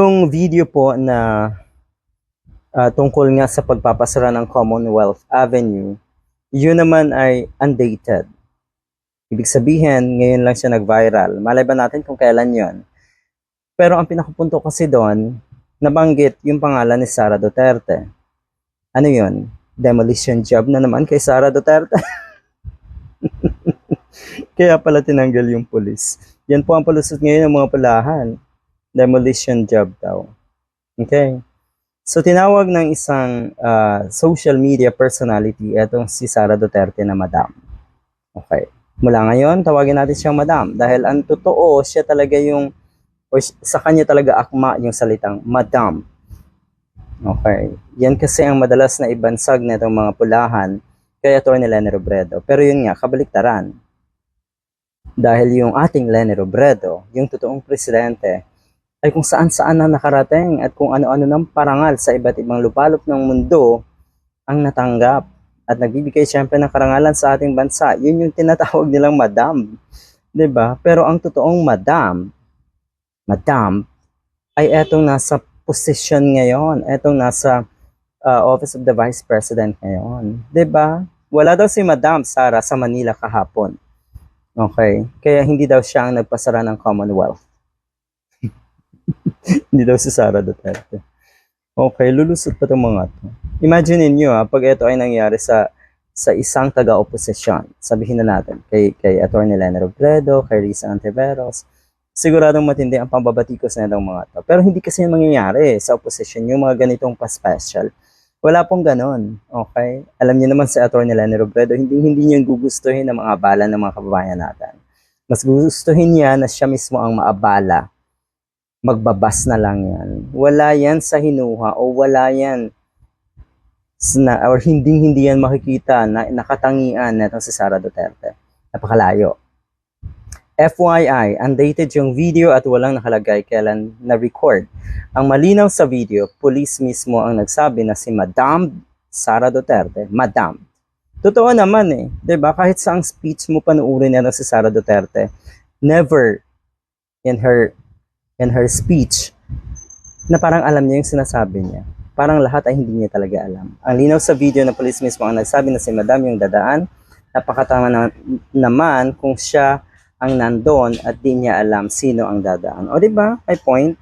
Yung video po na ah, tungkol nga sa pagpapasara ng Commonwealth Avenue, yun naman ay undated. Ibig sabihin, ngayon lang siya nag-viral. Malay ba natin kung kailan yon? Pero ang pinakapunto kasi doon, nabanggit yung pangalan ni Sara Duterte. Ano yun? Demolition job na naman kay Sara Duterte. Kaya pala tinanggal yung pulis. Yan po ang palusot ngayon ng mga pulahan. Demolition job daw. Okay. So tinawag ng isang ah, social media personality etong si Sara Duterte na madam. Okay. Mula ngayon, tawagin natin siyang madam dahil ang totoo, siya talaga yung o sa kanya talaga akma yung salitang madam. Okay. Yan kasi ang madalas na ibansag na itong mga pulahan kay Atty. Lenny Robredo. Pero yun nga, kabaliktaran. Dahil yung ating Lenny Robredo, yung totoong presidente, ay kung saan-saan na nakarating at kung ano-ano ng parangal sa iba't ibang lupalop ng mundo ang natanggap at nagbibigay siyempre ng karangalan sa ating bansa. Yun yung tinatawag nilang madam. ba? Pero ang totoong madam, madam, ay etong nasa position ngayon, etong nasa uh, Office of the Vice President ngayon. ba? Wala daw si Madam Sara sa Manila kahapon. Okay? Kaya hindi daw siya ang nagpasara ng Commonwealth. Hindi daw si Sara Duterte. Okay, lulusot pa itong mga to. Imagine niyo ah, pag ito ay nangyari sa sa isang taga-oposisyon, sabihin na natin, kay, kay Atty. Lenny Robredo, kay Risa Antiveros, siguradong matindi ang pambabatikos na itong mga to. Pero hindi kasi yung mangyayari sa opposition, yung mga ganitong pa-special. Wala pong ganon, okay? Alam niyo naman si Atty. Lenny Robredo, hindi, hindi niya gugustuhin ng mga abala ng mga kababayan natin. Mas gugustuhin niya na siya mismo ang maabala magbabas na lang yan. Wala yan sa hinuha o wala yan na, or hindi hindi yan makikita na nakatangian na si Sara Duterte. Napakalayo. FYI, undated yung video at walang nakalagay kailan na-record. Ang malinaw sa video, police mismo ang nagsabi na si Madam Sara Duterte, Madam. Totoo naman eh, ba? Kahit sa ang speech mo panuurin na si Sara Duterte, never in her in her speech na parang alam niya yung sinasabi niya. Parang lahat ay hindi niya talaga alam. Ang linaw sa video na police mismo ang nagsabi na si Madam yung dadaan, napakatama na, naman kung siya ang nandon at di niya alam sino ang dadaan. O di ba? May point.